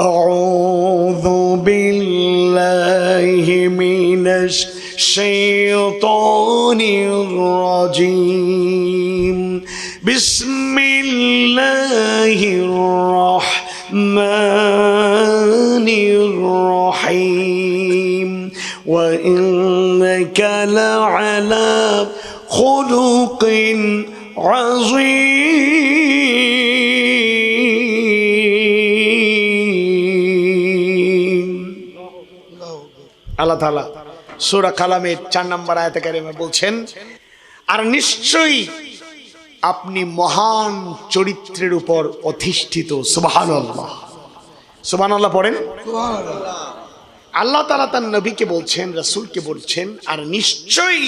أعوذ بالله من الشيطان الرجيم. بسم الله الرحمن الرحيم. وإنك لعلى তালা সুরা কালামের চার নম্বর আয়তে কারিমে বলছেন, আর নিশ্চয়ই আপনি মহান চরিত্রের উপর অধিষ্ঠিত সুবাহান আল্লাহ সুবাহান আল্লাহ পড়েন। আল্লাহ তালা তার নবীকে বলছেন, রাসূলকে বলছেন, আর নিশ্চয়ই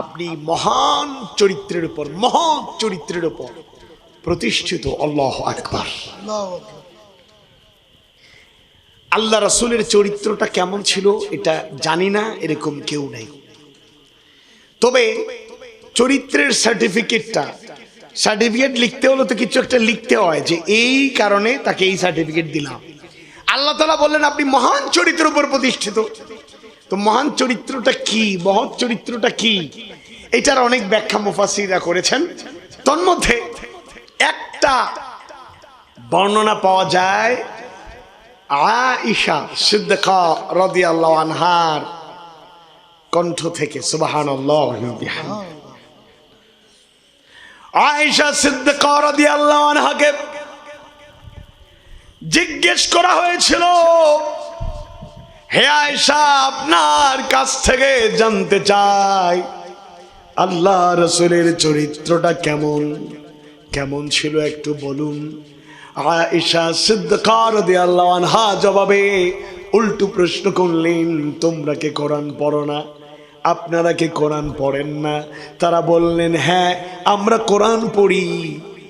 আপনি মহান চরিত্রের উপর, মহান চরিত্রের উপর প্রতিষ্ঠিত, আল্লাহ আকবার। আল্লাহ রাসূলের চরিত্রটা কেমন ছিল এটা জানি না, এরকম কেউ নেই। তবে চরিত্রের সার্টিফিকেটটা সার্টিফিকেট লিখতে হলে তো কিছু একটা লিখতে হয় যে এই কারণে তাকে এই সার্টিফিকেট দিলাম। আল্লাহ তালা বললেন, আপনি মহান চরিত্রের উপর প্রতিষ্ঠিত। তো মহান চরিত্রটা কি? মহৎ চরিত্রটা কি? এটার অনেক ব্যাখ্যা মুফাসিরা করেছেন। তন্মধ্যে একটা বর্ণনা পাওয়া যায় আইসা সিদ্দিকা রাদিয়াল্লাহু আনহার কণ্ঠ থেকে, সুবহানাল্লাহ আয়েশা সিদ্দিকা রাদিয়াল্লাহু আনহাকে জিজ্ঞেস করা হয়েছিল, হে আয়েশা, আপনার কাছ থেকে জানতে চাই, আল্লাহ রসুলের চরিত্রটা কেমন? কেমন ছিল একটু বলুন। আয়েশা সিদ্দিকা রাদিয়াল্লাহু আনহা জবাবে উল্টো প্রশ্ন করলেন, তোমরা কে কোরআন পড়ো না? আপনারা কি কোরআন পড়েন না? তারা বললেন হ্যাঁ আমরা কোরআন পড়ি।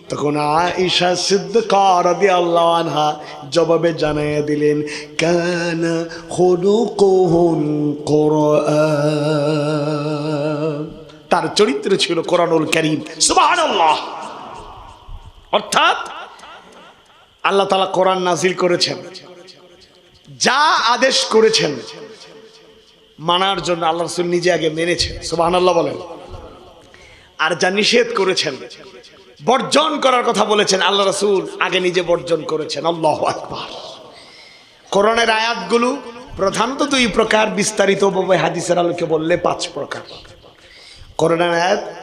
তখন আয়েশা সিদ্দিকা রাদিয়াল্লাহু আনহা জবাবে জানাইয়া দিলেন, কানা খুলুকুহুল কোরআন। তার চরিত্র ছিল কোরআনুল করিম, সুবহানাল্লাহ। অর্থাৎ আল্লাহ তালা কোরআন নাজিল করেছেন। যা আদেশ করেছেন, মানার জন্য আল্লাহ রসুল নিজে আগে মেনেছেন। সুবাহ আল্লাহ বলেন। আর যা নিষেধ করেছেন, বর্জন করার কথা বলেছেন, আল্লাহ রসুল আগে নিজে বর্জন করেছেন। আল্লাহ আকবার। কোরআনের আয়াতগুলো প্রধানত দুই প্রকার বিস্তারিতভাবে হাদিসের আলোকে বললে পাঁচ প্রকার। কোরআনের আয়াত,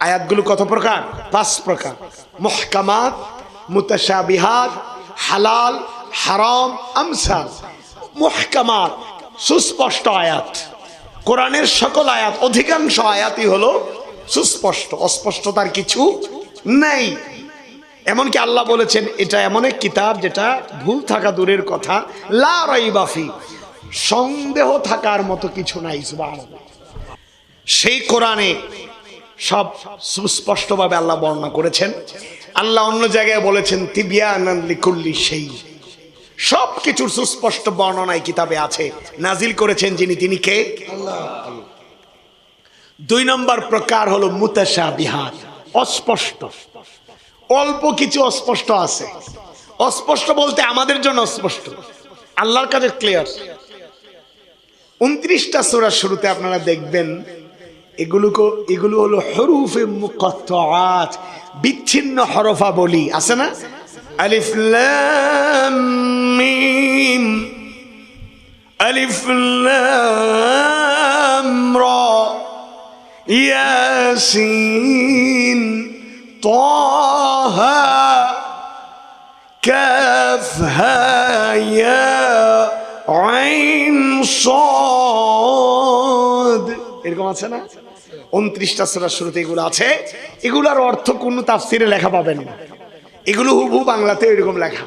আয়াতগুলো কত প্রকার? পাঁচ প্রকার। মহকামাত মুতাশাবিহাত, হালাল, হারাম, আমসাল, মহকামাত, সুস্পষ্ট আয়াত। কোরআনের সকল আয়াত, অধিকাংশ আয়াতই হলো সুস্পষ্ট, অস্পষ্টতার কিছু নেই। এমনকি আল্লাহ বলেছেন, এটা এমন এক কিতাব যেটা ভুল থাকা দূরের কথা। লা সন্দেহ থাকার মতো কিছু নাই সেই কোরআনে সব সুস্পষ্টভাবে আল্লাহ বর্ণনা করেছেন। আল্লাহ অন্য জায়গায় বলেছেন, তিবিয়ানান লিকুল্লি সেই সব কিছুর সুস্পষ্ট বর্ণনায় কিতাবে আছে, নাজিল করেছেন যিনি, তিনি কে? দুই নম্বর প্রকার হলো মুতাশা বিহার অস্পষ্ট। অল্প কিছু অস্পষ্ট আছে। অস্পষ্ট বলতে আমাদের জন্য অস্পষ্ট। আল্লাহর কাছে ক্লিয়ার উনত্রিশটা সোরার শুরুতে আপনারা দেখবেন এগুলো এগুলো হলো হরুফে মুকত্তাত বিচ্ছিন্ন হরফা বলি আছে না আলিফ লাম মিম আলিফ লাম রা ইয়াসিন তাহা كافها يا عين صاد এরকম আছে না উনত্রিশটা সুরার শুরুতে এগুলো আছে। এগুলোর অর্থ কোনো তাফসিরে লেখা পাবেন না। এগুলো হুবহু বাংলাতে এরকম লেখা।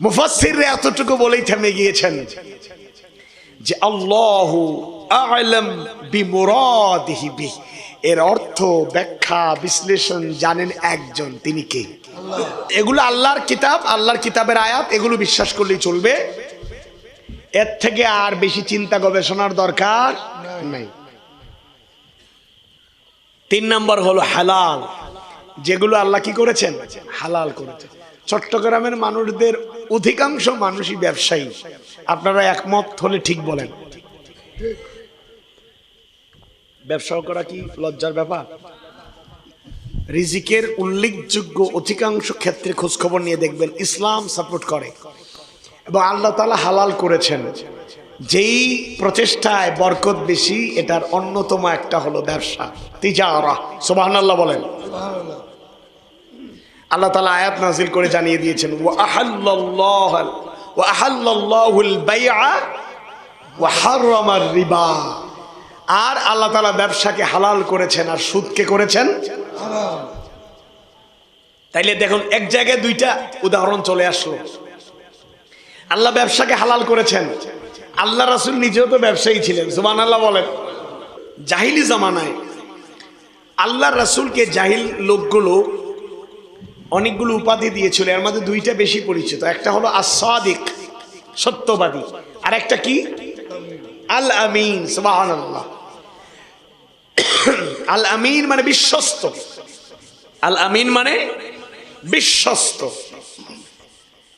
মুফাসসিররা এতটুকু বলেই থেমে গিয়েছেন যে, আল্লাহু আ'লাম বিমুরাদিহি বিহি। এর অর্থ ব্যাখ্যা, বিশ্লেষণ জানেন একজন। তিনি কে? এগুলো আল্লাহর কিতাব, আল্লাহর কিতাবের আয়াত, এগুলো বিশ্বাস করলেই চলবে। এর থেকে আর বেশি চিন্তা গবেষণার দরকার নাই। তিন নম্বর হলো হালাল। যেগুলো আল্লাহ কি করেছেন? হালাল করেছেন। চট্টগ্রামের মানুষদের অধিকাংশ মানুষই ব্যবসায়ী। আপনারা একমত হলে ঠিক বলেন। ব্যবসা করা কি লজ্জার ব্যাপার? রিজিকের উল্লেখযোগ্য অধিকাংশ ক্ষেত্রে খোঁজখবর নিয়ে দেখবেন ইসলাম সাপোর্ট করে। এবং আল্লাহ তালা হালাল করেছেন। যেই প্রচেষ্টায় বরকত বেশি, এটার অন্যতম একটা হলো ব্যবসা, তিজারা। সোবাহনাল্লাহ বলেন। আল্লাহ তালা আয়াত নাজিল করে জানিয়ে দিয়েছেন ও আহাল্লাহ ও আহাল্লাহুল বাইআ ও হাররামার রিবা। আর আল্লাহ তালা ব্যবসাকে হালাল করেছেন, আর সুদকে করেছেন তাইলে দেখুন, এক জায়গায় দুইটা উদাহরণ চলে আসলো। আল্লাহ ব্যবসাকে হালাল করেছেন আল্লাহ রাসুল নিজেও তো ব্যবসায়ী ছিলেন সুবান আল্লাহ বলেন। জাহিলি জামানায় আল্লাহ রাসুলকে জাহিল লোকগুলো অনেকগুলো উপাধি দিয়েছিল, এর মধ্যে দুইটা বেশি পরিচিত, একটা হলো আসাদিক সত্যবাদী, আর একটা কি? আল আমিন সুবাহান আল্লাহ আল আমিন মানে বিশ্বস্ত। আল আমিন মানে বিশ্বস্ত।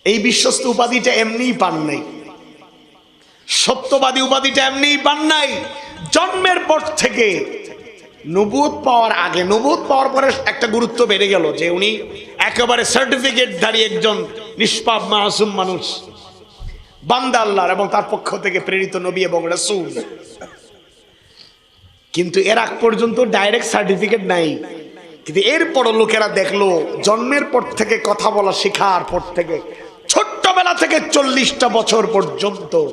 এই বিশ্বস্ত উপাধিটা এমনিই পান নাই। সত্যবাদী উপাধিটা এমনিই পান নাই। জন্মের পর থেকে নবুত পাওয়ার আগে নবুত পাওয়ার পরে একটা গুরুত্ব বেড়ে গেল যে উনি একেবারে সার্টিফিকেট দাঁড়িয়ে একজন নিষ্পাপ মাসুম মানুষ। বান্দা আল্লাহর এবং তার পক্ষ থেকে প্রেরিত নবী এবং রাসূল। কিন্তু এর আগ পর্যন্ত ডাইরেক্ট সার্টিফিকেট নাই। কিন্তু এরপরও লোকেরা দেখল, জন্মের পর থেকে কথা বলা শেখার পর থেকে ছোট্টবেলা থেকে চল্লিশটা বছর পর্যন্ত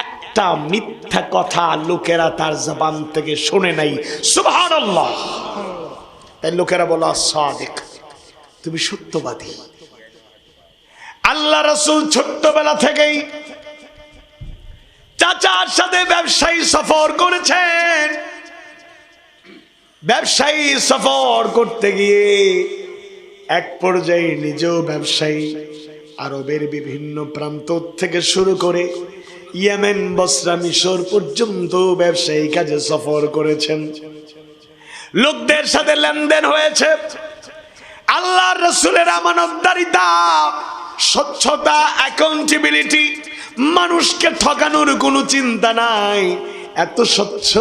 একটা মিথ্যা কথা লোকেরা তার জবান থেকে শুনে নাই। সুভান তাই লোকেরা বলো সাদেক তুমি সত্যবাদী। আল্লাহ রসুল ছোট্টবেলা থেকেই চাচার সাথে ব্যবসায়ী সফর করেছেন। ব্যবসায়ী সফর করতে গিয়ে এক পর্যায়ে নিজেও ব্যবসায়ী, আরবের বিভিন্ন প্রান্ত থেকে শুরু করে ইয়েমেন বসরা মিশর পর্যন্ত ব্যবসায়ী কাজে সফর করেছেন। লোকদের সাথে লেনদেন হয়েছে। আল্লাহ রসুলের আমানতদারিতা, স্বচ্ছতা অ্যাকাউন্টেবিলিটি মানুষকে ঠকানোর কোনো চিন্তা নাই। এত স্বচ্ছ,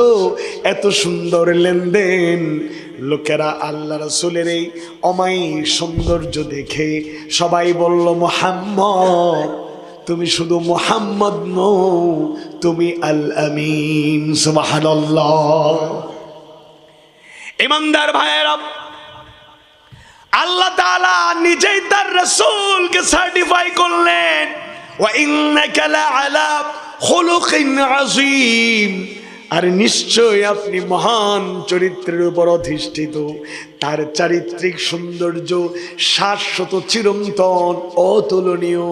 এত সুন্দর লেনদেন। লোকেরা আল্লাহ রসুলের এই অমাই সৌন্দর্য দেখে সবাই বলল, মোহাম্মদ তুমি শুধু মোহাম্মদ নও, তুমি আল আমিন ইমানদার ভাইয়েরা আল্লাহ তাআলা নিজেই তার রাসূলকে সার্টিফাই করলেন, ওয়া ইন্নাকা লাআলা খুলুকিন আযীম। আর নিশ্চয় আপনি মহান চরিত্রের উপর অধিষ্ঠিত। তার চারিত্রিক সৌন্দর্য শাশ্বত চিরন্তন অতুলনীয়।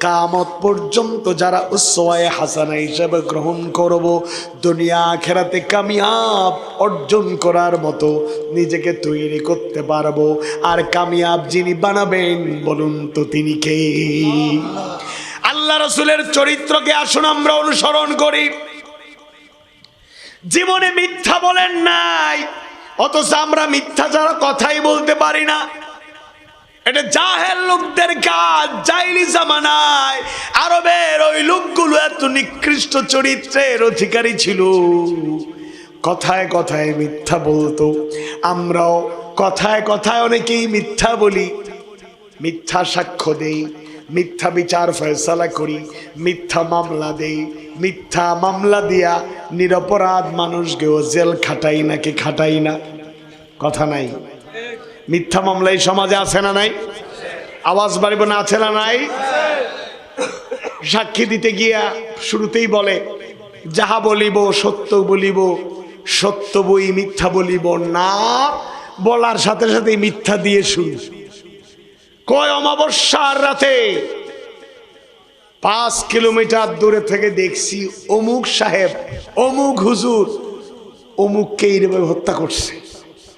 কামত পর্যন্ত যারা উৎসবায় হাসানা হিসেবে গ্রহণ করব, দুনিয়া খেরাতে কামিয়াব অর্জন করার মতো নিজেকে তৈরি করতে পারব। আর কামিয়াব যিনি বানাবেন, বলুন তো তিনি কে? আল্লাহ রসুলের চরিত্রকে আসুন আমরা অনুসরণ করি। জীবনে মিথ্যা বলেন নাই। অথচ আমরা মিথ্যা ছাড়া কথাই বলতে পারি না। এটা জাহেল লোকদের কাজ, জাইলি জামানায়। আরবের ওই লোকগুলো এত নিকৃষ্ট চরিত্রের অধিকারী ছিল। কথায় কথায় মিথ্যা বলতো। আমরাও কথায় কথায় অনেকেই মিথ্যা বলি। মিথ্যা সাক্ষ্য দেই। মিথ্যা বিচার ফয়সালা করি, মিথ্যা মামলা দেই, মিথ্যা মামলা দিয়া নিরপরাধ মানুষকেও জেল খাটাই নাকি খাটাই না? কথা নাই। মিথ্যা মামলা এই সমাজে আছে না নাই? আওয়াজ বাড়িব না, আছে না নাই? সাক্ষী দিতে গিয়া শুরুতেই বলে, যাহা বলিব সত্য বলিব, সত্য বই মিথ্যা বলিব না, বলার সাথে সাথে মিথ্যা দিয়ে শুরু কয় অমাবস্যার রাতে? পাঁচ কিলোমিটার দূরে থেকে দেখছি অমুক সাহেব, অমুক হুজুর, অমুককে এইভাবে হত্যা করছে।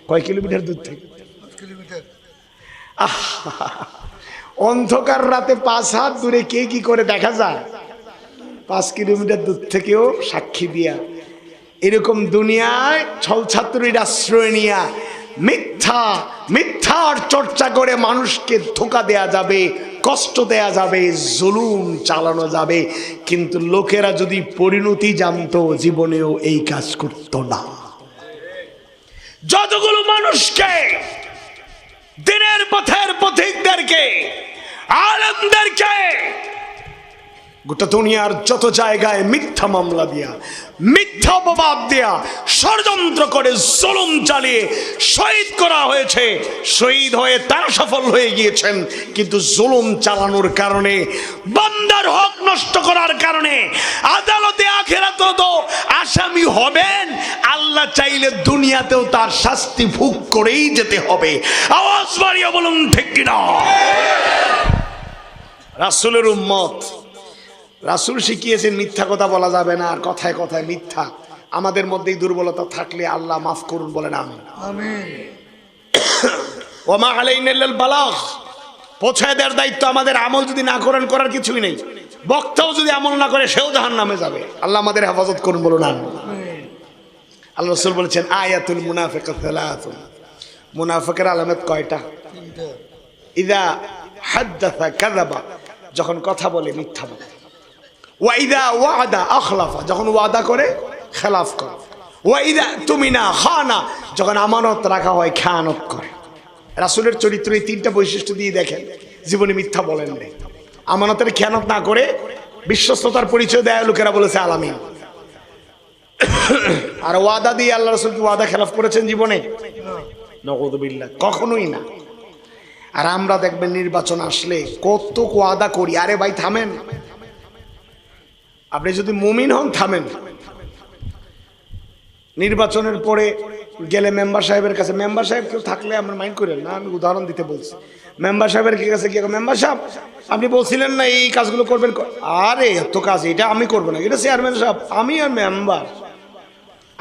কয় কিলোমিটার দূর থেকে? অন্ধকার রাতে পাঁচ হাত দূরে কে কি করে দেখা যায়? পাঁচ কিলোমিটার দূর থেকেও সাক্ষী দিয়া, এরকম দুনিয়ায় ছল ছাত্রীর আশ্রয় নিয়া মিথ্যা, মিথ্যার চর্চা করে মানুষকে ধোকা দেয়া যাবে, কষ্ট দেয়া যাবে, জুলুম চালানো যাবে। কিন্তু লোকেরা যদি পরিণতি জানতো, জীবনেও এই কাজ করতো না। যতগুলো মানুষকে, দিনের পথের পথিকদেরকে, আলমদেরকে গোটা দুনিয়ার যত জায়গায় মিথ্যা মামলা দিয়া, মিথ্যা অপবাদ দেয়া ষড়যন্ত্র করে জুলুম চালিয়ে শহীদ করা হয়েছে, শহীদ হয়ে তারা সফল হয়ে গিয়েছেন। কিন্তু জুলুম চালানোর কারণে, বান্দার হক নষ্ট করার কারণে আদালতে আখেরাত আসামি হবেন, আল্লাহ চাইলে দুনিয়াতেও তার শাস্তি ভোগ করেই যেতে হবে। আওয়াজ বাড়িয়ে বলুন, ঠিক কিনা? রাসুলের উম্মত রাসুল শিখিয়েছেন মিথ্যা কথা বলা যাবে না আর কথায় কথায় মিথ্যা। আমাদের মধ্যে দুর্বলতা থাকলে আল্লাহ মাফ করুন বলেন আমি ওমা আলাইনাল বালাগ। পৌঁছায় দেওয়ার দায়িত্ব আমাদের আমল যদি না করেন করার কিছুই নেই। বক্তাও যদি আমল না করে সেও জাহান নামে যাবে। আল্লাহ আমাদের হেফাজত করুন বলুন আমি আল্লাহ রসুল বলেছেন আয়াতুল মুনাফিক মুনাফিকের আলামত কয়টা? ইদা হাদ্দাথা কাযাবা। যখন কথা বলে মিথ্যা বলে। ওয়াইদা ওয়াদা আখলাফা, যখন ওয়াদা করে, খেলাফ করে। ওয়াইদা তুমি না খানা, যখন আমানত রাখা হয়, খেয়ানত করে। রাসুলের চরিত্র এই তিনটা বৈশিষ্ট্য দিয়ে দেখেন, জীবনে মিথ্যা বলেন নেই। আমানতের খেয়ানত না করে, বিশ্বস্ততার পরিচয় দেয় লোকেরা বলেছে আলামিন। আর ওয়াদা দিয়ে আল্লাহ রসুল কি ওয়াদা খেলাফ করেছেন জীবনে? নগদবিল্লা কখনোই না। আর আমরা দেখবেন নির্বাচন আসলে কত ওয়াদা করি। আরে ভাই, থামেন। আপনি যদি মুমিন হন, থামেন। নির্বাচনের পরে গেলে মেম্বার সাহেবের কাছে, মেম্বার সাহেব কেউ থাকলে আমার মাইন্ড করেন। না, আমি উদাহরণ দিতে বলছি। মেম্বার সাহেবের কাছে কি মেম্বার সাহেব, আপনি বলছিলেন না এই কাজগুলো করবেন? আরে, এত কাজ, এটা আমি করব না। এটা চেয়ারম্যান সাহেব, আমি আর মেম্বার।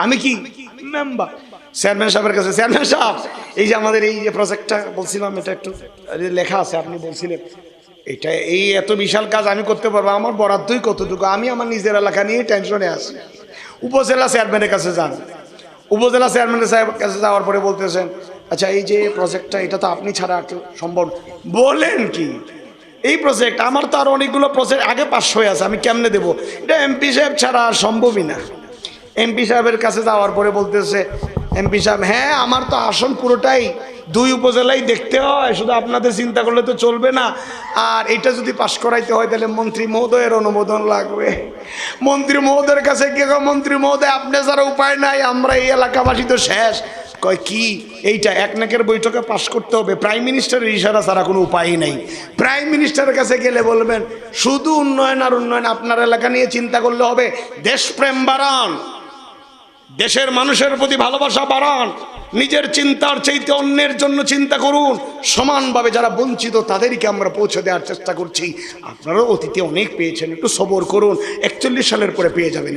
আমি কি মেম্বার? চেয়ারম্যান সাহেবের কাছে, চেয়ারম্যান সাহেব, এই যে আমাদের এই যে প্রজেক্টটা বলছিলাম, এটা একটু লেখা আছে, আপনি বলছিলেন। এটা এই এত বিশাল কাজ আমি করতে পারব, আমার বরাদ্দই কতটুকু? আমি আমার নিজের এলাকা নিয়ে টেনশনে আছি। উপজেলা চেয়ারম্যানের কাছে যান। উপজেলা চেয়ারম্যানের সাহেব কাছে যাওয়ার পরে বলতেছেন আচ্ছা এই যে প্রজেক্টটা এটা তো আপনি ছাড়া সম্ভব বলেন কি? এই প্রজেক্ট আমার তো আর অনেকগুলো প্রজেক্ট আগে পাশ হয়ে আছে, আমি কেমনে দেবো? এটা এমপি সাহেব ছাড়া আর সম্ভবই না। এমপি সাহেবের কাছে যাওয়ার পরে বলতেছে এমপি সাহেব হ্যাঁ আমার তো আসন পুরোটাই দুই উপজেলায় দেখতে হয় শুধু আপনাদের চিন্তা করলে তো চলবে না। আর এটা যদি পাশ করাইতে হয় তাহলে মন্ত্রী মহোদয়ের অনুমোদন লাগবে। মন্ত্রী মহোদয়ের কাছে কয়, মন্ত্রী মহোদয় আপনি ছাড়া উপায় নাই আমরা এই এলাকাবাসী তো শেষ। কয় কি? এইটা এক নাকের বৈঠকে পাশ করতে হবে। প্রাইম মিনিস্টারের ইশারা ছাড়া কোনো উপায়ই নেই। প্রাইম মিনিস্টারের কাছে গেলে বলবেন শুধু উন্নয়ন আর উন্নয়ন আপনার এলাকা নিয়ে চিন্তা করলে হবে। দেশপ্রেম বাড়ান। দেশের মানুষের প্রতি ভালোবাসা বাড়ান। নিজের চিন্তার চাইতে অন্যের জন্য চিন্তা করুন। সমানভাবে যারা বঞ্চিত, তাদেরকে আমরা পৌঁছে দেওয়ার চেষ্টা করছি। আপনারাও অতীতে অনেক পেয়েছেন, একটু সবর করুন। একচল্লিশ সালের পরে পেয়ে যাবেন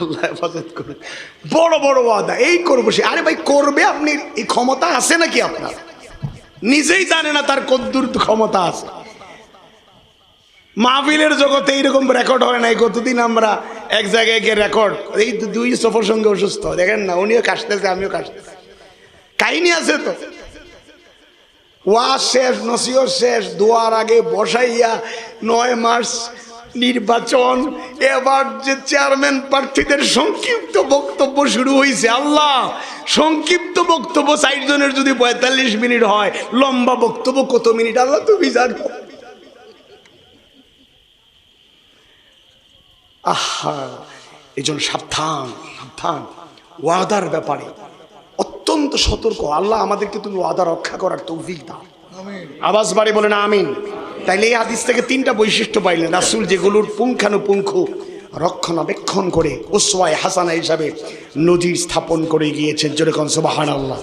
আল্লাহ করুন। বড় বড় ওয়াদা, এই করব সে। আরে ভাই, করবে আপনি? এই ক্ষমতা আছে নাকি আপনার? নিজেই জানে না তার কদ্দুর ক্ষমতা আছে। মাহফিলের জগতে এইরকম রেকর্ড হয় নাই। কতদিন আমরা এক জায়গায় গিয়ে রেকর্ড এই দুই সফর সঙ্গে অসুস্থ। দেখেন না, উনিও কাশতেছে, আমিও কাশতেছি। কাহিনী আছে তো। ওয়াজ শেষ নসিও শেষ, দোয়ার আগে বসাইয়া নয় মাস নির্বাচন, এবার যে চেয়ারম্যান প্রার্থীদের সংক্ষিপ্ত বক্তব্য শুরু হয়েছে আল্লাহ! সংক্ষিপ্ত বক্তব্য ষাট জনের যদি পঁয়তাল্লিশ মিনিট হয়, লম্বা বক্তব্য কত মিনিট? আল্লাহ তুমি জানো আহা এই জন্য সাবধান সাবধান। ওয়াদার ব্যাপারে অত্যন্ত সতর্ক। আল্লাহ আমাদেরকে তুমি ওয়াদা রক্ষা করার তৌফিক দাও। আওয়াজ বাড়ি বলে না আমিন। তাইলে এই হাদিস থেকে তিনটা বৈশিষ্ট্য পাইলেন। রাসুল যেগুলোর পুঙ্খানুপুঙ্খ রক্ষণাবেক্ষণ করে ওসওয়ায় হাসানা হিসাবে নজির স্থাপন করে গিয়েছেন। যেরকম সুবাহান আল্লাহ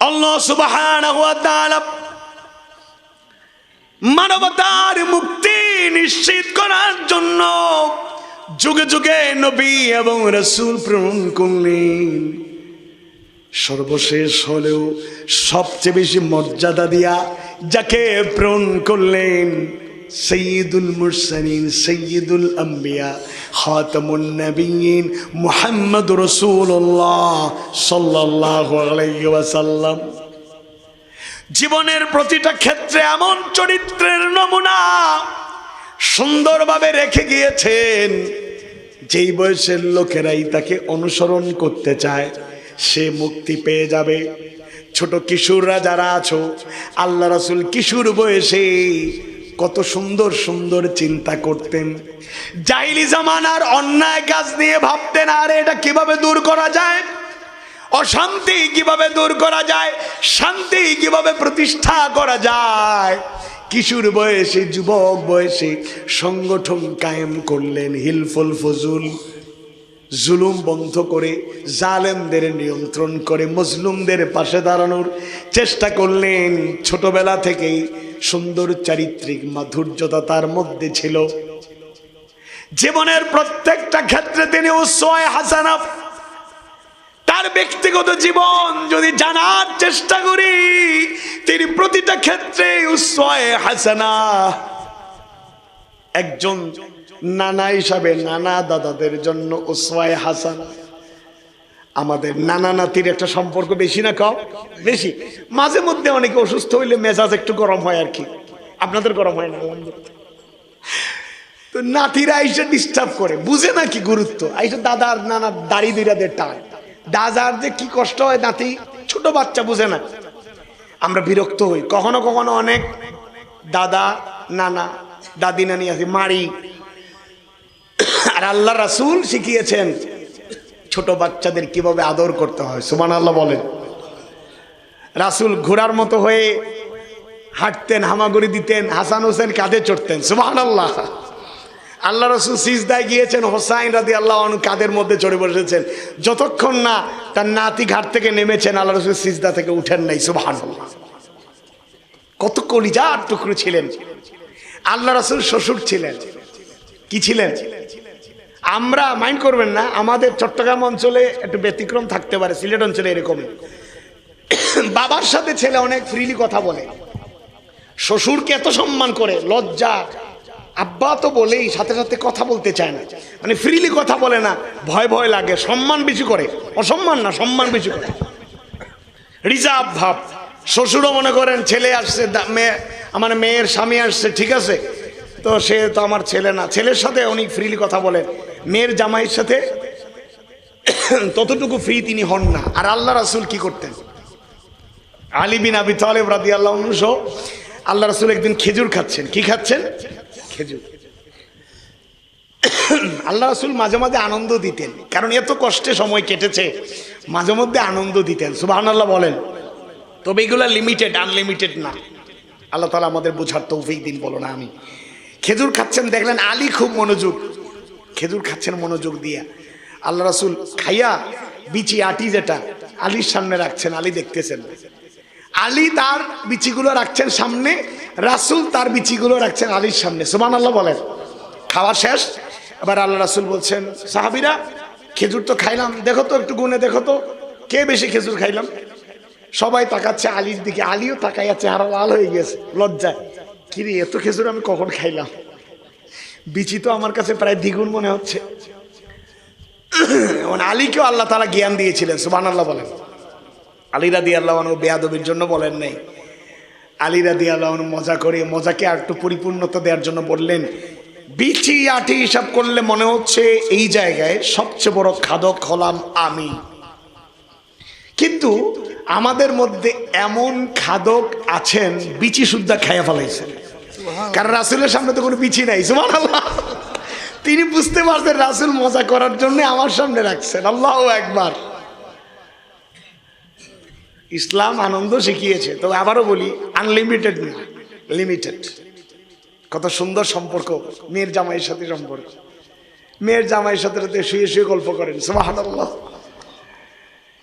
আল্লাহ সুবাহান মানবতার মুক্তি নিশ্চিত করার জন্য যুগে যুগে নবী এবং রসুল প্রেরণ করলেন। সর্বশেষ হলেও সবচেয়ে বেশি মর্যাদা দিয়া যাকে প্রেরণ করলেন সৈয়দুল মুরসালিন, সৈয়দুল আম্বিয়া, খাতামুন নবীন মুহাম্মদ রসুল্লাহ সাল্লাল্লাহু আলাইহি ওয়াসাল্লাম। জীবনের প্রতিটা ক্ষেত্রে এমন চরিত্রের নমুনা সুন্দরভাবে রেখে গিয়েছেন। যেই বয়সের লোকেরাই তাকে অনুসরণ করতে চায়, সে মুক্তি পেয়ে যাবে। ছোট কিশোররা যারা আছো, আল্লাহ রাসুল কিশোর বয়সে কত সুন্দর সুন্দর চিন্তা করতেন। জাইলি জামানার অন্যায় কাজ নিয়ে ভাবতেন, আর এটা কীভাবে দূর করা যায়? অশান্তি কীভাবে দূর করা যায়? শান্তি কীভাবে প্রতিষ্ঠা করা যায়? কিশোর বয়সে, যুবক বয়সে, সংগঠন কায়েম করলেন হিলফুল ফজুল। জুলুম বন্ধ করে জালেমদের নিয়ন্ত্রণ করে মজলুমদের পাশে দাঁড়ানোর চেষ্টা করলেন। ছোটবেলা থেকেই সুন্দর চারিত্রিক মাধুর্যতা তার মধ্যে ছিল। জীবনের প্রত্যেকটা ক্ষেত্রে তিনি উৎসয় হাসানা তার ব্যক্তিগত জীবন যদি জানার চেষ্টা করি, তিনি প্রতিটা ক্ষেত্রে উৎসয় হাসানা। একজন নানা হিসাবে নানা দাদাদের জন্য উৎসয় হাসানা। আমাদের নানা নাতির একটা সম্পর্ক বেশি না কম? বেশি। মাঝে মধ্যে অনেকে অসুস্থ হইলে মেজাজ একটু গরম হয় আর কি। আপনাদের গরম হয় না? তো নাতিরা আইসে ডিস্টার্ব করে। বুঝে না কি গুরুত্ব? আইসে দাদার নানা দাড়ি দুইরাদের টান। দাদার যে কি কষ্ট হয় নাতি, ছোট বাচ্চা বুঝে না। আমরা বিরক্ত হই। কখনো কখনো অনেক দাদা, নানা, দাদি, নানি আছে, মারি। আর আল্লাহ রাসূল শিখিয়েছেন, ছোট বাচ্চাদের কীভাবে আদর করতে হয়। সুমান আল্লাহ বলেন। রাসূল ঘোড়ার মতো হয়ে হাঁটতেন, হামাগুড়ি দিতেন, হাসান হোসেন কাঁধে চড়তেন। সুমান আল্লাহ আল্লাহ রসুল সিজদায় গিয়েছেন, হোসাইন রাদি আল্লাহ অনু কাদের মধ্যে চড়ে বসেছেন। যতক্ষণ না তার নাতি ঘাট থেকে নেমেছেন, আল্লাহ রসুল সিজদা থেকে উঠেন নাই সুবাহান কত কলিজার টুকরো ছিলেন। আল্লাহ রসুল শ্বশুর ছিলেন। কি ছিলেন? আমরা মাইন্ড করবেন না, আমাদের চট্টগ্রাম অঞ্চলে একটু ব্যতিক্রম থাকতে পারে, সিলেট অঞ্চলে এরকম। বাবার সাথে ছেলে অনেক ফ্রিলি কথা বলে। শ্বশুরকে এত সম্মান করে, লজ্জা। আব্বা তো বলেই সাথে সাথে কথা বলতে চায় না। মানে ফ্রিলি কথা বলে না, ভয় ভয় লাগে, সম্মান বেশি করে। অসম্মান না, সম্মান বেশি করে। রিজার্ভ ভাব। শ্বশুরও মনে করেন ছেলে আসছে মেয়ে আমার মেয়ের স্বামী আসছে, ঠিক আছে? তো সে তো আমার ছেলে না। ছেলের সাথে উনি ফ্রিলি কথা বলেন। মেয়ের জামাইয়ের সাথে ততটুকু ফ্রি তিনি হন না। আর আল্লাহ রাসুল কি করতেন? আলী বিন আবি তালেব রাদি আল্লাহ সহ আল্লাহ রাসুল একদিন খেজুর খাচ্ছেন। কি খাচ্ছেন? খেজুর। আল্লাহ রাসুল মাঝে মাঝে আনন্দ দিতেন, কারণ এত কষ্টে সময় কেটেছে, মাঝে মধ্যে আনন্দ দিতেন। সুবাহ আল্লাহ বলেন, তবে এগুলো লিমিটেড আনলিমিটেড না। আল্লাহ তালা আমাদের বোঝার তৌফিক দিন, বলো না আমি। খেজুর খাচ্ছেন, দেখলেন আলী খুব মনোযোগ। খেজুর খাচ্ছেন মনোযোগ দিয়া। আল্লাহ রসুল খাইয়া বিচি আটি যেটা, আলীর সামনে রাখছেন, আলী দেখতেছেন। আলী তার বিচিগুলো রাখছেন সামনে, রাসুল তার বিচিগুলো রাখছেন আলীর সামনে। সুমান আল্লাহ বলেন। খাওয়া শেষ। এবার আল্লাহ রাসুল বলছেন, সাহাবিরা, খেজুর তো খাইলাম। দেখো তো, একটু গুনে দেখো তো, কে বেশি খেজুর খাইলাম? সবাই তাকাচ্ছে আলীর দিকে। আলীও তাকাইয়া চেহারা লাল হয়ে গেছে, লজ্জায়। কিরে এত খেজুর আমি কখন খাইলাম? বিচি তো আমার কাছে প্রায় দ্বিগুণ মনে হচ্ছে। আলীকেও আল্লাহ তারা জ্ঞান দিয়েছিলেন সুবান আল্লাহ বলেন। আলী রাদি আল্লাহ বেয়াদবির জন্য বলেন নাই। আলী রাদি আল্লাহ মজা করে মজাকে আর একটু পরিপূর্ণতা দেওয়ার জন্য বললেন বিচি আটি হিসাব করলে মনে হচ্ছে এই জায়গায় সবচেয়ে বড় খাদক হলাম আমি। কিন্তু আমাদের মধ্যে এমন খাদক আছেন বিচি সুদ্ধা খাইয়া ফেলাইছেন। কারণ রাসুলের সামনে তো কোনো বিচি নাই সুমান আল্লাহ তিনি বুঝতে পারছেন রাসুল মজা করার জন্য আমার সামনে রাখছেন আল্লাহ একবার ইসলাম আনন্দ শিখিয়েছে। তবে আবারও বলি আনলিমিটেড না লিমিটেড কত সুন্দর সম্পর্ক, মেয়ের জামাইয়ের সাথে সম্পর্ক। মেয়ের জামাইয়ের সাথে রাতে শুয়ে শুয়ে গল্প করেন, সুবহানাল্লাহ।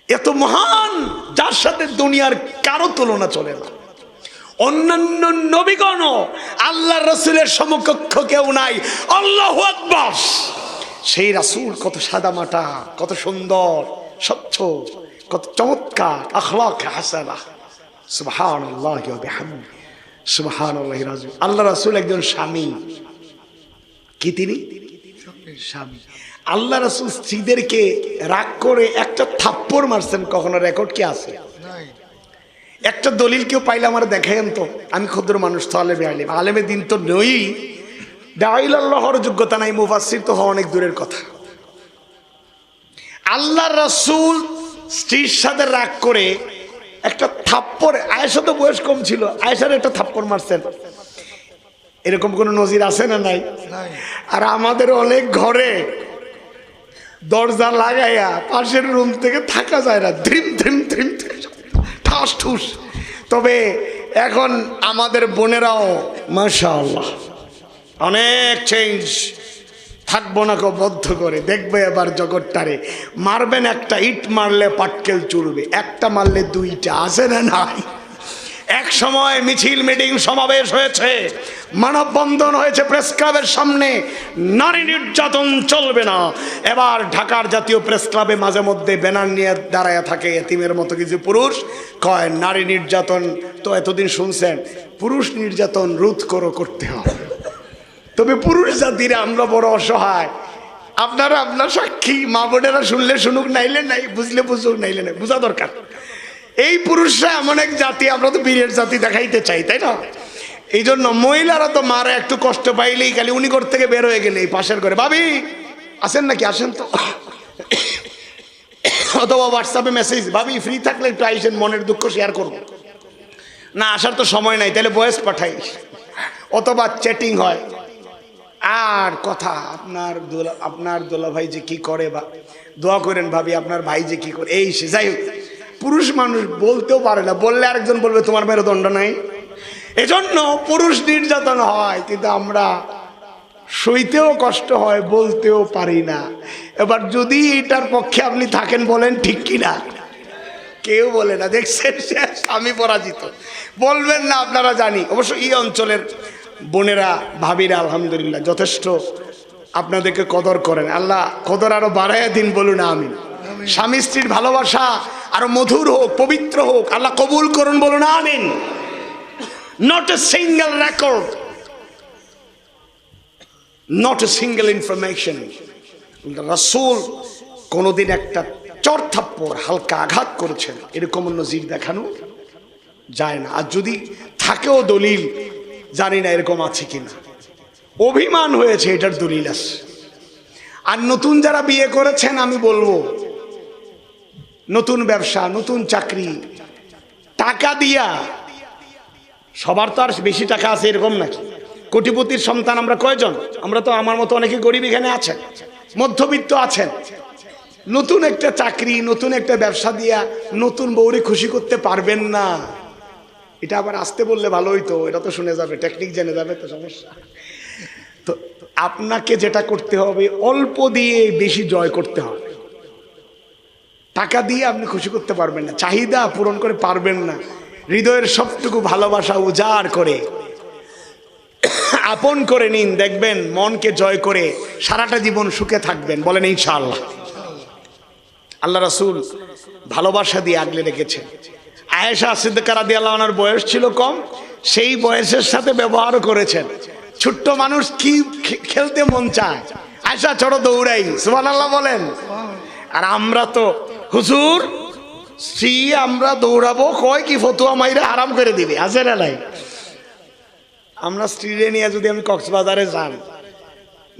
এত মহান, যার সাথে দুনিয়ার কারও তুলনা চলে না। অন্যান্য নবীগণ আল্লাহ রসুলের সমকক্ষ কেউ নাই। আল্লাহ সেই রাসূল কত সাদা মাটা কত সুন্দর, স্বচ্ছ। কত চমৎকার আখলাক হাসানা ওয়া বিহামদিহি সুবহান আল্লাহ রাসূল একজন স্বামী। কি তিনি? স্বামী। আল্লাহ রাসুল স্ত্রীদেরকে রাগ করে একটা থাপ্পড় মারছেন। কখনো রেকর্ড কি আছে? একটা দলিল কেউ পাইলে আমার দেখাইন তো। আমি ক্ষুদ্র মানুষ তো আলেমে আলেম। আলেমে দিন তো নই। দাইল আল্লাহর যোগ্যতা নাই। মুফাসির তো হওয়া অনেক দূরের কথা। আল্লাহ রসুল স্ত্রীর সাথে রাগ করে একটা থাপ্পড় আয়েশা তো বয়স কম ছিল আয়েশার একটা থাপ্পড় মারছেন। এরকম কোনো নজির আছে না নাই? আর আমাদের অনেক ঘরে দরজা লাগাইয়া পাশের রুম থেকে থাকা যায় না ধ্রিম ধ্রিম ধ্রিম ধ্রিম, ঠাস ঠুস। তবে এখন আমাদের বোনেরাও মাশাআল্লাহ অনেক চেঞ্জ থাকব না কেউ বদ্ধ করে, দেখবে এবার জগৎটারে। মারবেন একটা, ইট মারলে পাটকেল চুরবে একটা মারলে দুইটা, আছে না নাই? এক সময় মিছিল মিটিং সমাবেশ হয়েছে, মানববন্ধন হয়েছে প্রেস ক্লাবের সামনে, নারী নির্যাতন চলবে না। এবার ঢাকার জাতীয় প্রেস ক্লাবে মাঝে মধ্যে ব্যানার নিয়ে দাঁড়ায় থাকে এতিমের মতো কিছু পুরুষ, কয়, নারী নির্যাতন তো এতদিন শুনছেন, পুরুষ নির্যাতন রোধ করো, করতে হবে। তবে পুরুষ জাতিরা আমরা বড় অসহায়। আপনারা আপনার সাক্ষী, মা বোনেরা শুনলে শুনুক, নাইলে নাই, বুঝলে বুঝুক, নাইলে নাই, বোঝা দরকার। এই পুরুষরা এমন এক জাতি, আমরা তো বীরের জাতি দেখাইতে চাই, তাই না? এই জন্য মহিলারা তো মারা, একটু কষ্ট পাইলেই খালি উনি ঘর থেকে বের হয়ে গেলে পাশের ঘরে। ভাবি, আসেন নাকি? আসেন তো। অথবা হোয়াটসঅ্যাপে মেসেজ ভাবি ফ্রি থাকলে একটু আইসেন, মনের দুঃখ শেয়ার করব না, আসার তো সময় নাই, তাহলে বয়স পাঠাই। অথবা চ্যাটিং হয়। আর কথা, আপনার দোলা আপনার দোলা ভাই যে কি করে বা, দোয়া করেন ভাবি, আপনার ভাই যে কি করে, এই সে, যাই হোক, পুরুষ মানুষ বলতেও পারে না, বললে আরেকজন বলবে, তোমার মেরুদণ্ড নাই। এজন্য পুরুষ নির্যাতন হয়, কিন্তু আমরা সইতেও কষ্ট হয়, বলতেও পারি না। এবার যদি এটার পক্ষে আপনি থাকেন বলেন, ঠিক কিনা কেউ বলে না, দেখছেন আমি পরাজিত। বলবেন না, আপনারা জানি। অবশ্য এই অঞ্চলের বোনেরা ভাবিরা আলহামদুলিল্লাহ যথেষ্ট আপনাদেরকে কদর করেন। আল্লাহ কদর আরও বাড়াইয়া দিন বলুন আমি স্বামী স্ত্রীর ভালোবাসা আরও মধুর হোক পবিত্র হোক আল্লাহ কবুল করুন বলুন আমিন। Not a single record not a single information রাসূল কোনোদিন একটা চর থাপ্পড় হালকা আঘাত করেছেন। এরকম নজির দেখানো যায় না। আর যদি থাকেও দলিল জানি না এরকম আছে কিনা। অভিমান হয়েছে এটার দলিল আছে। আর নতুন যারা বিয়ে করেছেন, আমি বলব, নতুন ব্যবসা, নতুন চাকরি, টাকা দিয়া, সবার তো আর বেশি টাকা আছে এরকম নাকি? কোটিপতির সন্তান আমরা কয়জন? আমরা তো আমার মতো অনেকে গরিব এখানে আছেন, মধ্যবিত্ত আছেন। নতুন একটা চাকরি, নতুন একটা ব্যবসা দিয়া নতুন বউরে খুশি করতে পারবেন না। এটা আবার আসতে বললে ভালো হইতো, এটা তো শুনে যাবে টেকনিক জেনে যাবে, তো সমস্যা। তো আপনাকে যেটা করতে হবে, অল্প দিয়ে বেশি জয় করতে হবে। টাকা দিয়ে আপনি খুশি করতে পারবেন না, চাহিদা পূরণ করে পারবেন না। হৃদয়ের সবটুকু ভালোবাসা উজাড় করে, আপন করে নিন, দেখবেন মনকে জয় করে সারাটা জীবন সুখে থাকবেন, বলেন ইনশাআল্লাহ। আল্লাহ রাসুল ভালোবাসা দিয়ে আগলে রেখেছেন। আয়েশা সিদ্দিকা রাদিয়াল্লাহু আনহার বয়স ছিল কম, সেই বয়সের সাথে ব্যবহারও করেছেন। ছোট্ট মানুষ কি খেলতে মন চায়? আয়েশা, চড়ো দৌড়াই, সুবহানাল্লাহ বলেন। আর আমরা তো, হুজুর, স্ত্রী আমরা দৌড়াবো, কয় কি ফতুয়া মাইরা আরাম করে দিবে আছে না আমরা স্ত্রীরে নিয়ে যদি আমি কক্সবাজারে যান,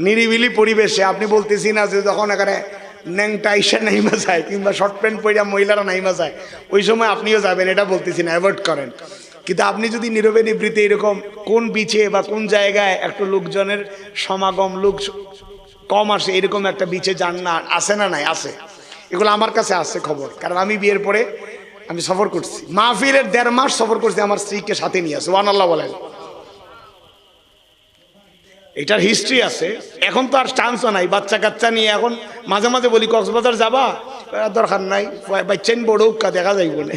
নিরিবিলি পরিবেশে, আপনি বলতেছি না যে যখন এখানে ন্যাংটা ইসা নাইমা যায় কিংবা শর্ট প্যান্ট পরিয়া মহিলারা নাইমা যায় ওই সময় আপনিও যাবেন, এটা বলতেছি না অ্যাভয়েড করেন। কিন্তু আপনি যদি নীরবে নিবৃত্তে এরকম কোন বিচে বা কোন জায়গায় একটা লোকজনের সমাগম, লোক কম আসে, এরকম একটা বিচে যান না আসে না নাই? আসে এগুলো আমার কাছে আছে খবর, কারণ আমি বিয়ের পরে আমি সফর করছি। মাহফিলের দেড় মাস সফর করছি, আমার স্ত্রীকে সাথে নিয়ে আসে, ওয়ান আল্লাহ বলেন। এটার হিস্ট্রি আছে। এখন তো আর চান্সও নাই। বাচ্চা কাচ্চা নিয়ে এখন মাঝে মাঝে বলি, কক্সবাজার যাবা? দরকার নাই। বাচ্চান বড় উক্কা দেখা যাই বলে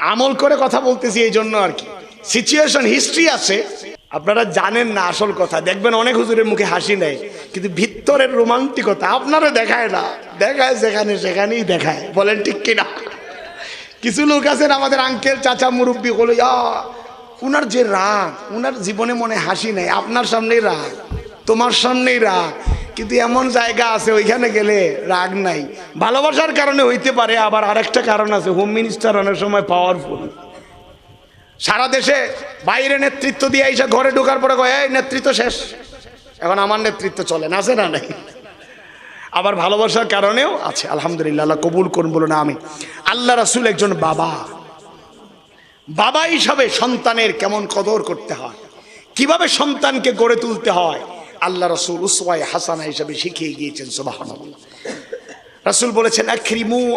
আমল করে কথা বলতেছি এই জন্য আর কি। সিচুয়েশন হিস্ট্রি আছে। আপনারা জানেন না আসল কথা। দেখবেন অনেক হুজুরের মুখে হাসি নেয়। কিন্তু ভিতরের রোমান্টিকতা আপনারা দেখায় না। দেখায় যেখানে সেখানেই দেখায়। বলেন ঠিক কিনা? কিছু লোক আছেন আমাদের আঙ্কেল চাচা, মুরব্বী হলো ইয়া উনার যে রাগ, উনার জীবনে মনে হাসি নেই, আপনার সামনেই রাগ, তোমার সামনেই রাগ। কিন্তু এমন জায়গা আছে, ওইখানে গেলে রাগ নাই। ভালোবাসার কারণে হইতে পারে, আবার আরেকটা কারণ আছে হোম মিনিস্টার অনেক সময় পাওয়ারফুল সারা দেশে বাইরে নেতৃত্ব দিয়ে এসে ঘরে ঢোকার পরে কয়, এই, নেতৃত্ব শেষ। এখন আমার নেতৃত্ব চলে না, আছে না নাই? আবার ভালোবাসার কারণেও আছে, আলহামদুলিল্লাহ, আল্লাহ কবুল করুন, বলুন আমি আল্লাহ রাসুল একজন বাবা। বাবা হিসাবে সন্তানের কেমন কদর করতে হয়? কীভাবে সন্তানকে গড়ে তুলতে হয়? আল্লাহ রসুল উসওয়াই হাসানা হিসাবে শিখিয়ে গিয়েছেন, সুবহানাল্লাহ। রাসূল বলেছেন আখরিমু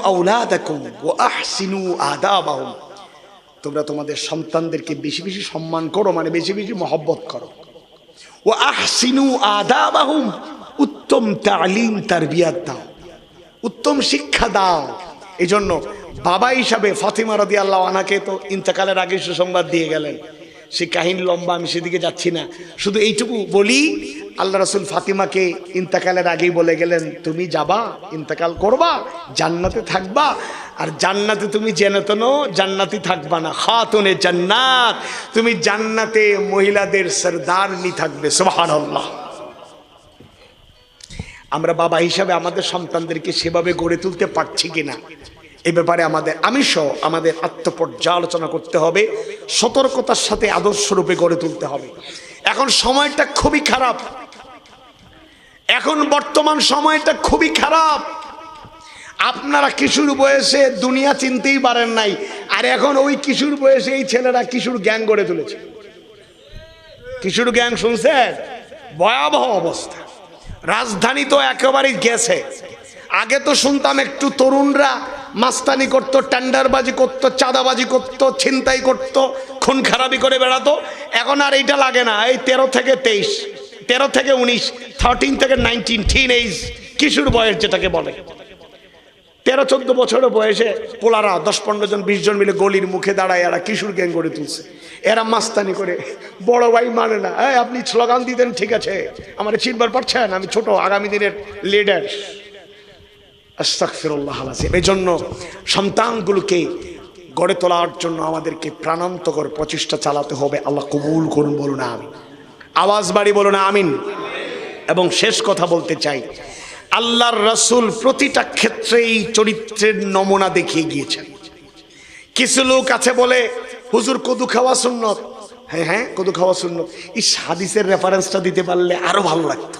আদাবাহুম। তোমরা তোমাদের সন্তানদেরকে বেশি বেশি সম্মান করো মানে বেশি বেশি মহব্বত করো। ও আহসিনু আদাবাহুম। উত্তম তালিম, তারবিয়াত দাও। উত্তম শিক্ষা দাও। এই জন্য বাবা হিসাবে ফাতিমা রদি আল্লাহ আনাকে তো ইন্তকালের আগে সুসংবাদ দিয়ে গেলেন। সে কাহিনী লম্বা, আমি সেদিকে যাচ্ছি না। শুধু এইটুকু বলি, আল্লাহ রসুল ফাতিমাকে ইন্তকালের আগেই বলে গেলেন, তুমি যাবা, ইন্তকাল করবা, জান্নাতে থাকবা, আর জান্নাতে তুমি জেনে তো নো জান্নাতি থাকবা না। খাতুনে জান্নাত, তুমি জান্নাতে মহিলাদের সরদারনি থাকবে, সুবহানাল্লাহ। আমরা বাবা হিসাবে আমাদের সন্তানদেরকে সেভাবে গড়ে তুলতে পারছি কিনা? এ ব্যাপারে আমাদের আমি সহ আমাদের আত্মপর্যালোচনা করতে হবে, সতর্কতার সাথে আদর্শরূপে গড়ে তুলতে হবে। এখন সময়টা খুবই খারাপ। এখন বর্তমান সময়টা খুবই খারাপ। আপনারা কিশোর বয়সে দুনিয়া চিনতেই পারেন নাই, আর এখন ওই কিশোর বয়সে এই ছেলেরা কিশোর গ্যাং গড়ে তুলেছে। কিশোর গ্যাং শুনছেন? ভয়াবহ অবস্থা। রাজধানী তো একেবারেই গেছে। আগে তো শুনতাম একটু তরুণরা মাস্তানি করতো, টেন্ডারবাজি করতো, চাঁদাবাজি করতো, ছিনতাই করতো, খুন খারাপি করে বেড়াতো। এখন আর এইটা লাগে না। এই তেরো থেকে তেইশ, তেরো থেকে উনিশ থার্টিন থেকে নাইনটিন টিন এইজ কিশোর বয়স যেটাকে বলে। তেরো, চোদ্দ বছরের বয়সে পোলারা দশ, পনেরো জন, বিশ জন মিলে গলির মুখে দাঁড়ায় এরা কিশোর গ্যাং গড়ে তুলছে। এরা মাস্তানি করে। বড় ভাই মানে না। এই, আপনি স্লোগান দিতেন ঠিক আছে। আমার চিনবার পারছেন? আমি ছোট আগামী দিনের লিডার আস্তাকফিরুল্লাহ আলাজিম এই জন্য সন্তানগুলোকে গড়ে তোলার জন্য আমাদেরকে প্রাণান্তকর প্রচেষ্টা চালাতে হবে। আল্লাহ কবুল করুন, বলুন আমি আওয়াজ বাড়ি বলুন, আমিন। এবং শেষ কথা বলতে চাই। আল্লাহর রসুল প্রতিটা ক্ষেত্রেই চরিত্রের নমুনা দেখিয়ে গিয়েছেন। কিছু লোক আছে বলে হুজুর, কদু খাওয়া সুন্নত। হ্যাঁ হ্যাঁ কদু খাওয়া সুন্নত। এই হাদিসের রেফারেন্সটা দিতে পারলে আরও ভালো লাগতো।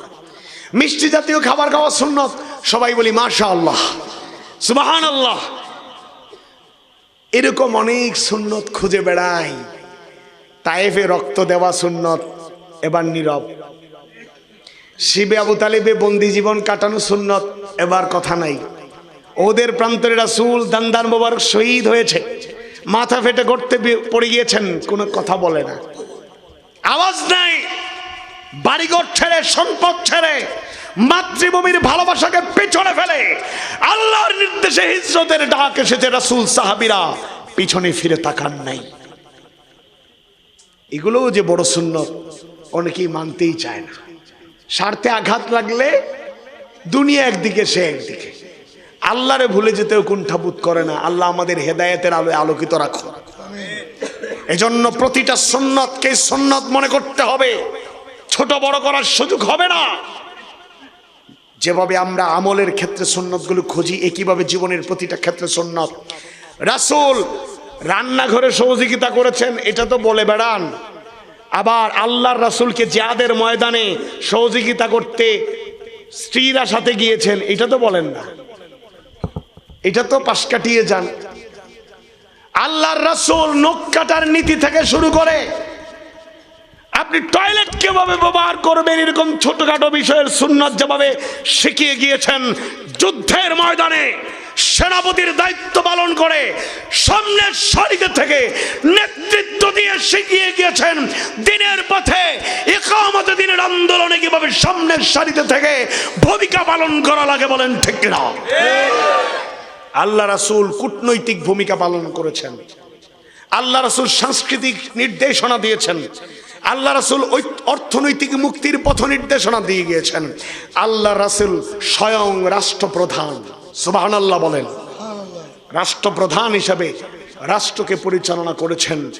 মিষ্টি জাতীয় খাবার খাওয়া সুন্নত। সবাই বলি মাশা আল্লাহ সুবাহান আল্লাহ এরকম অনেক সুন্নত খুঁজে বেড়াই। তায়েফে রক্ত দেওয়া সুন্নত, এবার নীরব। শিবে আবু তালিবে বন্দি জীবন কাটানো সুন্নত, এবার কথা নাই। ওদের প্রান্তরে রাসূল দান্দার মোবারক শহীদ হয়েছে। মাথা ফেটে করতে পড়ে গিয়েছেন, কোনো কথা বলে না। আওয়াজ নাই। বাড়িঘর ছেড়ে, সম্পদ ছেড়ে, মাতৃভূমির ভালোবাসাকে পেছনে ফেলে, আল্লাহর নির্দেশে হিজরতের ডাক এসেছে রাসুল, সাহাবিরা। পিছনে ফিরে তাকান নাই। এগুলোও যে বড় সুন্নত, অনেকেই মানতেই চায় না। স্বার্থে আঘাত লাগলে দুনিয়া একদিকে, সে একদিকে। আল্লাহরে ভুলে যেতেও কুণ্ঠাবোধ করে না। আল্লাহ আমাদের হেদায়েতের আলোয় আলোকিত রাখো এজন্য প্রতিটা সুন্নতকে সুন্নত মনে করতে হবে। ছোট বড় করার সুযোগ হবে না। যেভাবে আমরা আমলের ক্ষেত্রে সুন্নতগুলো খুঁজি, একইভাবে জীবনের প্রতিটা ক্ষেত্রে সুন্নত। রাসূল রান্নাঘরে সহযোগিতা করেছেন, এটা তো বলে বেড়ান। আবার আল্লাহর রাসূলকে জিয়াদের ময়দানে সহযোগিতা করতে স্ত্রীরা সাথে গিয়েছেন, এটা তো বলেন না। এটা তো পাশ কাটিয়ে যান। আল্লাহর রাসূল নখ কাটার নীতি থেকে শুরু করে আপনি টয়লেট কীভাবে ব্যবহার করবেন এরকম ছোটখাটো বিষয়ের সুন্নত যেভাবে শিখিয়ে গিয়েছেন, যুদ্ধের ময়দানে সেনাপতির দায়িত্ব পালন করে সামনের সারিতে থেকে নেতৃত্ব দিয়ে শিখিয়ে গিয়েছেন, দিনের পথে একামত দিনের আন্দোলনে কীভাবে সামনের সারিতে থেকে ভূমিকা পালন করা লাগে বলেন ঠিক কিনা? আল্লাহ রাসুল কূটনৈতিক ভূমিকা পালন করেছেন। আল্লাহ রাসুল সাংস্কৃতিক নির্দেশনা দিয়েছেন। আল্লাহ রাসুল ওই অর্থনৈতিক মুক্তির পথ নির্দেশনা দিয়ে গিয়েছেন। আল্লাহ রাসুল স্বয়ং রাষ্ট্রপ্রধান। সুবাহান আল্লাহ বলেন। রাষ্ট্রপ্রধান হিসাবে রাষ্ট্রকে পরিচালনা করেছেন।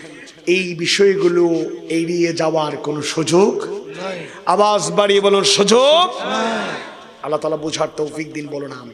এই বিষয়গুলো এড়িয়ে যাওয়ার কোনো সুযোগ? আওয়াজ বাড়িয়ে বলুন, সুযোগ? আল্লাহ তালা বোঝার তৌফিক দিন বলো না আমি